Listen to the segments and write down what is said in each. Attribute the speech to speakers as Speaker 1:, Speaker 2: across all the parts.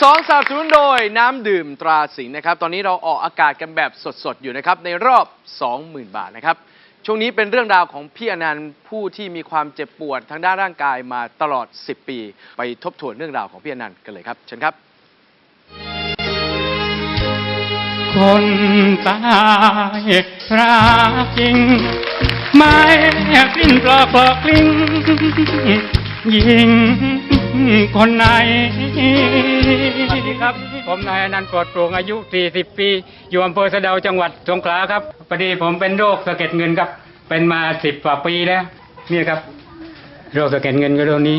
Speaker 1: 2สนับสนุนโดยน้ำดื่มตราสิงห์นะครับ ตอนนี้เราออกอากาศกันแบบสดๆ อยู่นะครับ ในรอบ 20,000 บาทนะครับ ช่วงนี้เป็นเรื่องราวของพี่อนันต์ผู้ที่มีความเจ็บปวดทางด้านร่างกายมาตลอด 10 ปี ไปทบทวนเรื่องราวของพี่อนันต์กันเลยครับ เชิญครับ
Speaker 2: คนตายรักจริง ไม่กลิ้นปลอกปลอกลิ้งยิง คนไหนสวัสดีครับ ผมนายอนันต์ปลอดโปร่งอายุ 40 ปี อยู่อำเภอสะเดาจังหวัดสงขลาครับพอดีผมเป็นโรคสะเก็ดเงินครับ เป็นมา10กว่าปีแล้วนี่ครับ โรคสะเก็ดเงินก็โรคนี้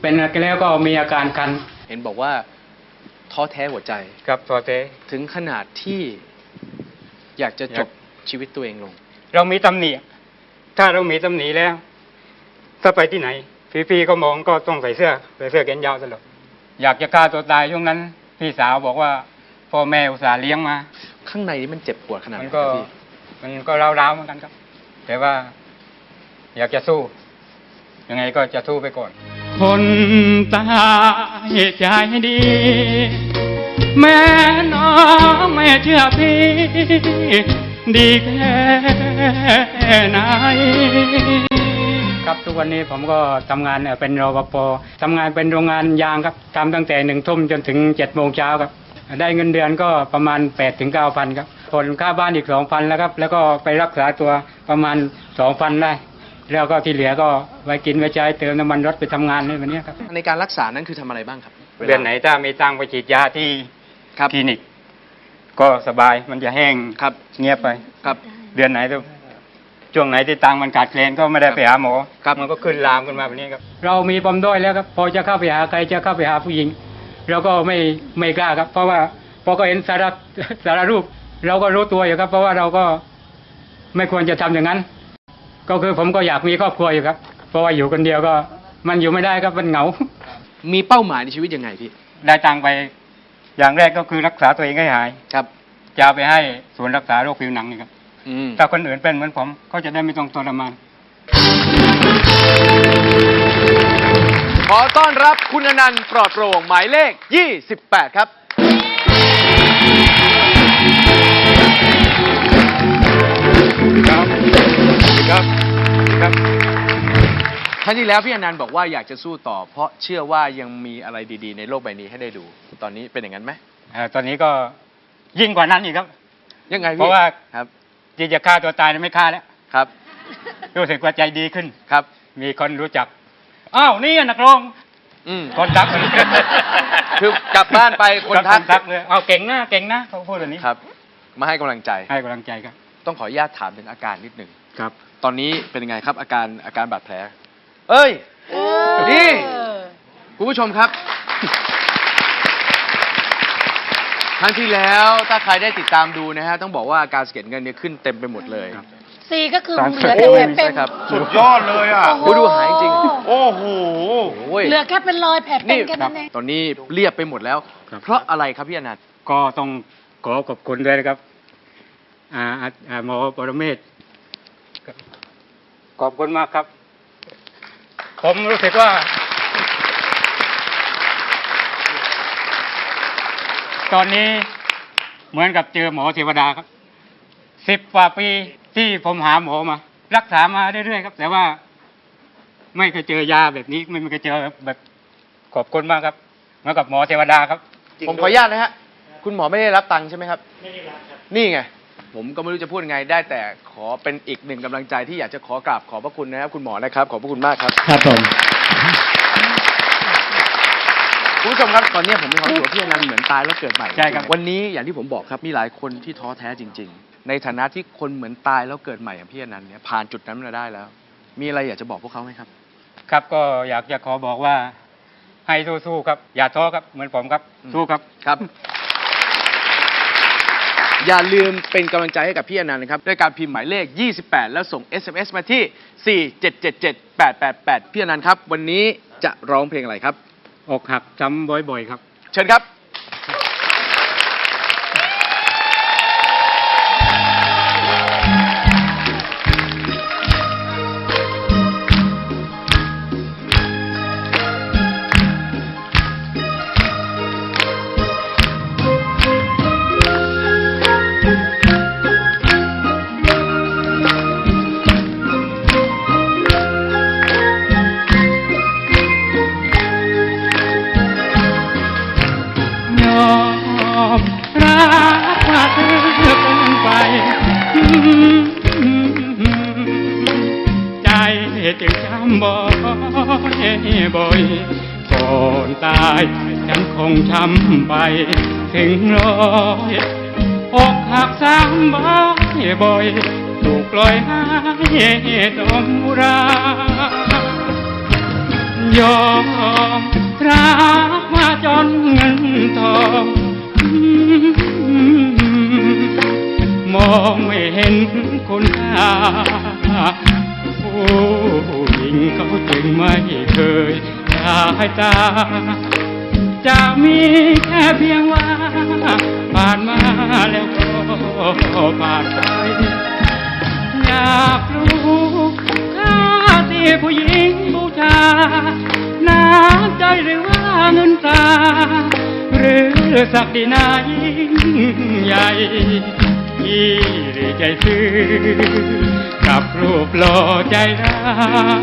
Speaker 2: เป็นแล้วก็มีอาการคัน
Speaker 1: เห็นบอกว่าท้อแท้หัวใจ
Speaker 2: กับตัวเต
Speaker 1: ถึงขนาดที่อยากจะจบชีวิตตัวเองลง
Speaker 2: เรามีตำหนิถ้าเรามีตำหนิแล้ว ถ้าไปที่ไหน พี่ๆก็มองก็ต้องใส่เสื้อใส่เสื้อแขนยาวตลอดอยากจะฆ่าตัวตายช่วงนั้น พี่สาวบอกว่าพ่อแม่อุตส่าห์เลี้ยงมา
Speaker 1: ข้างในนี่มันเจ็บปวดขนาดไห
Speaker 2: มัน
Speaker 1: นค
Speaker 2: ก็
Speaker 1: รับพี่
Speaker 2: มันก็ร้าวๆเหมือนกันครับ แต่ว่า อยากจะสู้ ยังไงก็จะสู้ไปก่อน คนตายใจดี แม่น้องไม่เชื่อพี่ ดีแค่ไหน ครับทุกวันนี้ผมก็ทำงานเอ่อเป็นรปภทำงานเป็นโรงงานยางครับทำตั้งแต่หนึ่งทุ่มจนถึงเจ็ดโมงเช้าครับ ได้เงินเดือนก็ประมาณแปดถึงเก้าพันครับผลค่าบ้านอีกสองพันแล้วครับ แล้วก็ไปรักษาตัวประมาณสองพันได้ แล้วก็ที่เหลือก็ไว้กินไว้ใช้เติมน้ำมันรถไปทำงานนี่แบบนี้ครับ
Speaker 1: ในการรักษานั้นคือทำอะไรบ้างครับ
Speaker 2: เดือนไหนถ้ามีตังค์ไปฉีดยาที่
Speaker 1: ครับ
Speaker 2: คลินิก ก็สบายมันจะแห้ง
Speaker 1: ครับ
Speaker 2: เงียบไป
Speaker 1: ครับ
Speaker 2: เดือนไหนก็ ช่วงไหนที่ตังค์มันขาดแคลนก็ไม่ได้ไปหาหมอ
Speaker 1: ครับ
Speaker 2: มันก็ขึ้นลามขึ้นมาแบบนี้ครับ เรามีปมด้อยแล้วครับ พอจะเข้าไปหาใครจะเข้าไปหาผู้หญิง เราก็ไม่ไม่กล้าครับ เพราะว่าพอก็เห็นสารสารรูป เราก็รู้ตัวอยู่ครับ เพราะว่าเราก็ไม่ควรจะทำอย่างนั้น ก็คือผมก็อยากมีครอบครัวอยู่ครับ เพราะว่าอยู่คนเดียวก็ มันอยู่ไม่ได้ครับมันเหงา
Speaker 1: มีเป้าหมายในชีวิตยังไงพี่
Speaker 2: ได้ตังค์ไปอย่างแรกก็คือรักษาตัวเองให้หาย
Speaker 1: ครับ
Speaker 2: จะเอาไปให้ศูนย์รักษาโรคผิวหนังนี่ครับ
Speaker 1: อืม
Speaker 2: ถ้าคนอื่นเป็นเหมือนผมก็จะได้ไม่ต้องทรมาน
Speaker 1: ขอต้อนรับคุณอนันต์ปลอดโปร่งหมายเลข 28 ครับ
Speaker 2: ครับครับครับ
Speaker 1: ครั้งที่แล้วพี่อนันต์บอกว่าอยากจะสู้ต่อ เพราะเชื่อว่ายังมีอะไรดีๆ ในโลกใบนี้ให้ได้ดู ตอนนี้เป็นอย่างนั้นไหม
Speaker 2: เอ่อตอนนี้ก็ยิ่งกว่านั้นอีกครับ
Speaker 1: ยังไงพี่
Speaker 2: เพราะว่า
Speaker 1: ครับ
Speaker 2: ที่จะฆ่าตัวตายเนี่ยไม่ฆ่าแล้ว
Speaker 1: ครับ
Speaker 2: รู้สึกว่าใจดีขึ้น
Speaker 1: ครับ
Speaker 2: มีคนรู้จัก อ้าวนี่นักร้อง
Speaker 1: อืม
Speaker 2: คนทัก
Speaker 1: คือกลับบ้านไปคนทัก
Speaker 2: ทักเลยเอาเก่งนะเก่งนะเขาพูดแบบนี้
Speaker 1: ครับ มาให้กำลังใจ
Speaker 2: ให้กำลังใจครับ
Speaker 1: ต้องขออนุญาตถามถึงอาการนิดหนึ่ง
Speaker 2: ครับ
Speaker 1: ตอนนี้เป็นยังไงครับ อาการอาการบาดแผล เอ้ยนี่คุณผู้ชมครับค รั้งที่แล้วถ้าใครได้ติดตามดูนะฮะต้องบอกว่าอาการสะเก็ดเงินเนี่ยขึ้นเต็มไปหมดเลย
Speaker 2: ครับ
Speaker 3: ซีก็คือ
Speaker 2: สาม
Speaker 3: เห
Speaker 2: สิบ
Speaker 3: ลือแค่แผลเป็น
Speaker 1: ใช่ครับ
Speaker 4: สุดยอดเลยอะ
Speaker 3: โอ้โห
Speaker 1: โอ้ดูหายจริง
Speaker 4: โอ้โห
Speaker 1: โอ้ย
Speaker 3: เหลือแค่เป็นรอยแผลเป็น
Speaker 1: นี่
Speaker 3: แค่นั้นเอง
Speaker 1: ตอนนี้เรียบไปหมดแล้ว
Speaker 2: ครับ
Speaker 1: เพราะอะไรครับพี่อนันต์
Speaker 2: ก็ต้องขอขอบคุณด้วยนะครับอ่าอ่าอ่าหมอปรเมศครับขอบคุณมากครับ ผมรู้สึกว่า ตอนนี้เหมือนกับเจอหมอเทวดาครับสิบกว่าปีที่ผมหาหมอมา รักษามาเรื่อยๆครับ แต่ว่า ไม่เคยเจอยาแบบนี้ ไม่เคยเจอแบบขอบคุณมากครับเหมือนกับหมอเทวดาครับ
Speaker 1: ผมขออนุญาตนะฮะ คุณหมอไม่ได้รับตังค์ใช่ไหมครับ ไม่ได้รับครับ นี่ไง ผมก็ไม่รู้จะพูดยังไง ได้แต่ขอเป็นอีกหนึ่งกำลังใจที่อยากจะขอกราบขอบพระคุณนะครับ คุณหมอนะครับ ขอบพระคุณมากครับ
Speaker 2: ครับผม
Speaker 1: คุณผู้ชมครับตอนนี้ผมมีความรู้สึกว่าพี่อนันต์เหมือนตายแล้วเกิดใหม่
Speaker 2: ใช่ครับ
Speaker 1: วันนี้อย่างที่ผมบอกครับมีหลายคนที่ท้อแท้จริง ๆ ในฐานะที่คนเหมือนตายแล้วเกิดใหม่อย่างพี่อนันต์เนี่ยผ่านจุดนั้นมาได้แล้ว มีอะไรอยากจะบอกพวกเขาไหมครับ
Speaker 2: ครับก็อยากจะขอบอกว่า ให้สู้ๆครับ อย่าท้อครับเหมือนผมครับ
Speaker 1: อืม
Speaker 2: สู้ครับ
Speaker 1: ครับ อย่าลืมเป็นกำลังใจให้กับพี่อนันต์นะครับ ด้วยการพิมพ์หมายเลข 28 แล้วส่ง SMS มาที่ 4777888 พี่อนันต์ครับ วันนี้จะร้องเพลงอะไรครับ
Speaker 2: อกหักจำบ่อยๆครับ
Speaker 1: เชิญครับ
Speaker 2: จึงจำบ่อยบ่อยก่อนตายฉันคงช้ำไป ถึงร้อยอกหักซ้ำบ่อยบ่อยถูกลอยหายตมรายอมรักมาจนเงินทองมองไม่เห็นคุณค่า เขาจึงไม่เคยได้ตาจะมีแค่เพียงว่า ผ่านมาแล้วก็ผ่านไป อยากรู้ค่าที่ผู้หญิงบูชาน้ำใจหรือว่าเงินตราหรือศักดินายิ่งใหญ่ที่ใจซื่อ กับรูปหล่อใจร้า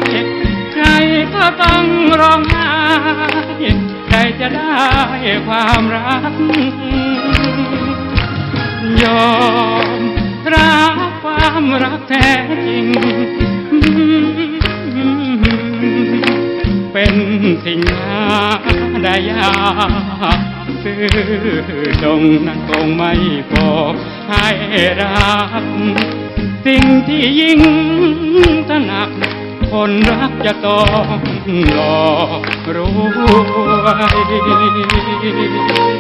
Speaker 2: ยใครก็ต้องร้องไห้ใครจะได้ความรัก ยอมรับความรักแท้จริง เป็นสิ่งหาได้ยากซื้อจงนั้นคงไม่พอให้รัก สิ่งที่ยิ่งตระหนักคนรักจะต้องหลอกรวย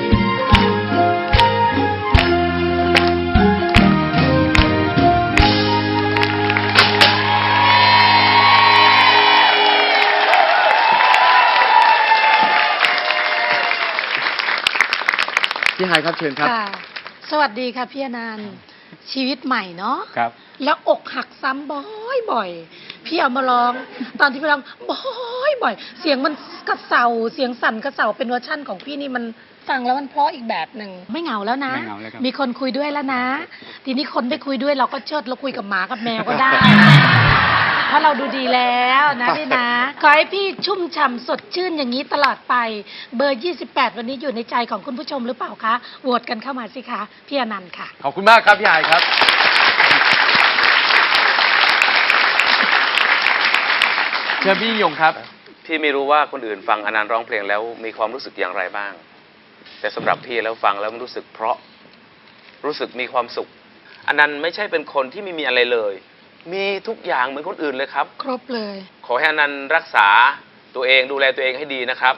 Speaker 1: พี่หายครับเชิญครับ
Speaker 3: ค่ะ สวัสดีค่ะพี่อนันต์ชีวิตใหม่เนาะ
Speaker 2: ครับ
Speaker 3: แล้วอกหักซ้ำบ่อยบ่อยๆพี่เอามาร้อง ตอนที่พี่ร้องบ่อยบ่อยๆเสียงมันกระเสาเสียงสั่นกระเสาเป็นเวอร์ชั่นของพี่นี่มันฟังแล้วมันเพราะอีกแบบหนึ่งไม่เหงาแล้วนะ
Speaker 2: ไม่เหงาแล้วครับ
Speaker 3: มีคนคุยด้วยแล้วนะ ทีนี้คนไม่คุยด้วยเราก็เชิดเราคุยกับหมากับแมวก็ได้ เพราะเราดูดีแล้วนะพี่นะ ขอให้พี่ชุ่มฉ่ำสดชื่นอย่างนี้ตลอดไป เบอร์ 28 วันนี้อยู่ในใจของคุณผู้ชมหรือเปล่าคะโหวตกันเข้ามาสิคะพี่อนันต์ค่ะ
Speaker 1: ขอบคุณมากครับพี่หายครับ เชิญพี่ยิ่งยงครับ
Speaker 4: พี่ไม่รู้ว่าคนอื่นฟังอนันต์ร้องเพลงแล้วมีความรู้สึกอย่างไรบ้าง แต่สำหรับพี่แล้วฟังแล้วมันรู้สึกเพราะรู้สึกมีความสุขอนันต์ไม่ใช่เป็นคนที่ไม่มีอะไรเลย มีทุกอย่างเหมือนคนอื่นเลยครับ
Speaker 3: ครบเลย
Speaker 4: ขอให้อนันต์รักษาตัวเองดูแลตัวเองให้ดีนะครับ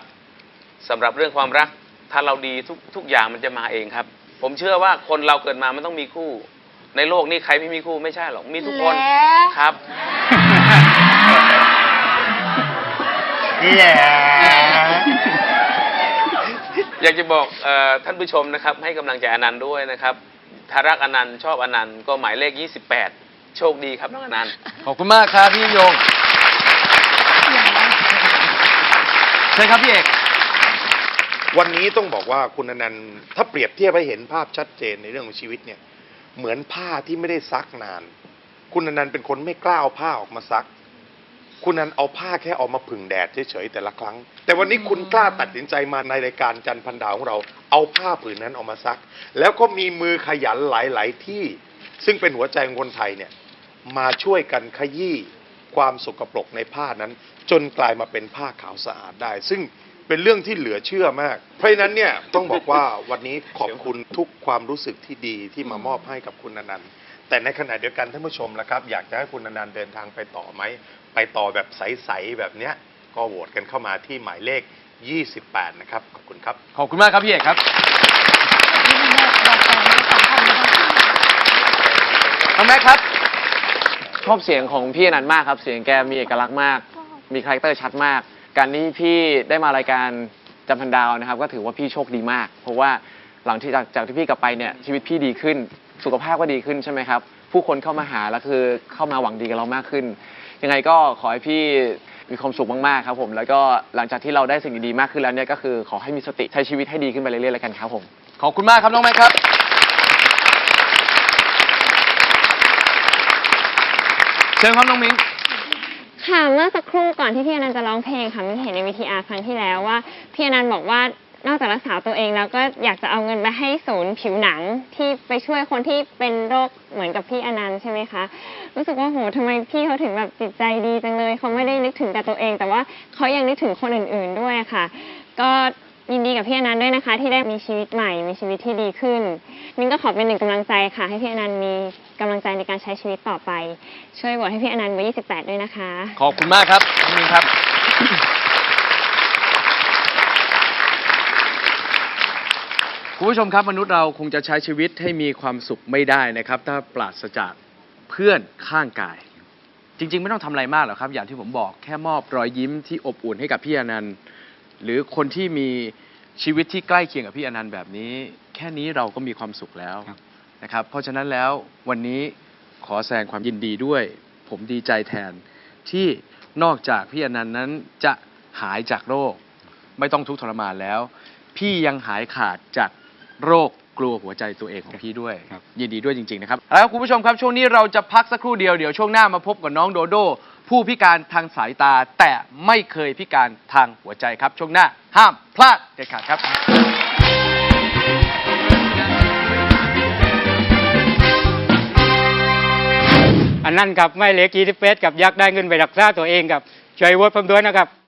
Speaker 4: สำหรับเรื่องความรักถ้าเราดีทุกทุกอย่างมันจะมาเองครับ ผมเชื่อว่าคนเราเกิดมามันต้องมีคู่ ในโลกนี้ใครไม่มีคู่ไม่ใช่หรอกมีทุกคน
Speaker 3: และ
Speaker 4: ครับอยากจะบอกเออท่านผู้ชมนะครับให้กำลังใจอนันต์ด้วยนะครับถ้ารักอนันต์ชอบอนันต์ก็หมายเลข 28 โชคดีครับน้องอนันต์
Speaker 1: ขอบคุณมากครับพี่ยิ่งยงเชิญครับพี่เอก
Speaker 5: วันนี้ต้องบอกว่าคุณอนันต์ถ้าเปรียบเทียบให้เห็นภาพชัดเจนในเรื่องของชีวิตเนี่ย เหมือนผ้าที่ไม่ได้ซักนาน คุณอนันต์เป็นคนไม่กล้าเอาผ้าออกมาซัก คุณนันเอาผ้าแค่ออกมาผึ่งแดดเฉยๆแต่ละครั้ง แต่วันนี้คุณกล้าตัดสินใจมาในรายการจันพันดาวของเรา เอาผ้าผืนนั้นออกมาซัก แล้วก็มีมือขยันหลายๆที่ ซึ่งเป็นหัวใจของคนไทยเนี่ยมาช่วยกันขยี้ความสกปรกในผ้านั้น จนกลายมาเป็นผ้าขาวสะอาดได้ ซึ่งเป็นเรื่องที่เหลือเชื่อมาก เพราะฉะนั้นเนี่ยต้องบอกว่าวันนี้ขอบคุณทุกความรู้สึกที่ดีที่มามอบให้กับคุณอนันต์ แต่ในขณะเดียวกันท่านผู้ชมละครับ อยากจะให้คุณอนันต์เดินทางไปต่อไหม ไปต่อแบบใส ๆ แบบเนี้ย ก็โหวตกันเข้ามาที่หมายเลข 28 นะครับ ขอบคุณครับ
Speaker 1: ขอบคุณมากครับพี่เอกครับ น้องแม็กครับ ชอบเสียงของพี่อนันต์มากครับ เสียงแกมีเอกลักษณ์มาก มีคาแรคเตอร์ชัดมาก การนี้พี่ได้มารายการจำพันดาวนะครับ ก็ถือว่าพี่โชคดีมาก เพราะว่าหลังที่จากจากที่พี่กลับไปเนี่ยชีวิตพี่ดีขึ้น สุขภาพก็ดีขึ้นใช่ไหมครับ ผู้คนเข้ามาหาแล้วคือเข้ามาหวังดีกับเรามากขึ้น ยังไงก็ขอให้พี่มีความสุขมากๆครับผม แล้วก็หลังจากที่เราได้สิ่งดีๆมากขึ้นแล้วเนี่ยก็คือขอให้มีสติใช้ชีวิตให้ดีขึ้นไปเรื่อยๆแล้วกันครับผม ขอบคุณมากครับน้องแม็กครับ เชิญครับน้องมิ้ง
Speaker 6: ค่ะเมื่อสักครู่ก่อนที่พี่อนันต์จะร้องเพลงค่ะมิ้นเห็นในวิทีอาร์ครั้งที่แล้วว่าพี่อนันต์บอกว่า นอกจากรักษาตัวเองแล้วก็อยากจะเอาเงินไปให้ศูนย์ผิวหนังที่ไปช่วยคนที่เป็นโรคเหมือนกับพี่อนันต์ใช่ไหมคะ รู้สึกว่าโหทำไมพี่เขาถึงแบบจิตใจดีจังเลย เขาไม่ได้นึกถึงแต่ตัวเอง แต่ว่าเขายังนึกถึงคนอื่น ๆด้วยค่ะ ก็ยินดีกับพี่อนันต์ด้วยนะคะ ที่ได้มีชีวิตใหม่ มีชีวิตที่ดีขึ้นมิ้นก็ขอเป็นหนึ่งกำลังใจค่ะ ให้พี่อนันต์มีกำลังใจในการใช้ชีวิตต่อไป ช่วยโหวตให้พี่อนันต์เบอร์28 ด้วยนะคะ
Speaker 1: ขอบคุณมากครับน้องมินครับ คุณผู้ชมครับมนุษย์เราคงจะใช้ชีวิตให้มีความสุขไม่ได้นะครับ ถ้าปราศจากเพื่อนข้างกาย จริง ๆ ไม่ต้องทำอะไรมากหรอกครับ อย่างที่ผมบอกแค่มอบรอยยิ้มที่อบอุ่นให้กับพี่อนันต์หรือคนที่มีชีวิตที่ใกล้เคียงกับพี่อนันต์แบบนี้ แค่นี้เราก็มีความสุขแล้ว
Speaker 2: ครับ
Speaker 1: นะครับ เพราะฉะนั้นแล้ววันนี้ขอแสดงความยินดีด้วย ผมดีใจแทนที่นอกจากพี่อนันต์นั้นจะหายจากโรค ไม่ต้องทุกข์ทรมานแล้ว พี่ยังหายขาดจาก โรคกลัวหัวใจตัวเองของพี่ด้วย
Speaker 2: ครับ
Speaker 1: ยินดีด้วยจริง ๆ นะครับ แล้วคุณผู้ชมครับช่วงนี้เราจะพักสักครู่เดียวเดี๋ยวช่วงหน้ามาพบกับน้องโดโด ผู้พิการทางสายตา แต่ไม่เคยพิการทางหัวใจครับ ช่วงหน้า ห้ามพลาดเด็ดขาดครับ
Speaker 2: อันนั้นกับไม่เหล็กยี่สิบเกับอยากได้เงินไปรักษาตัวเองกับช่วยโหวตผมด้วยนะครับ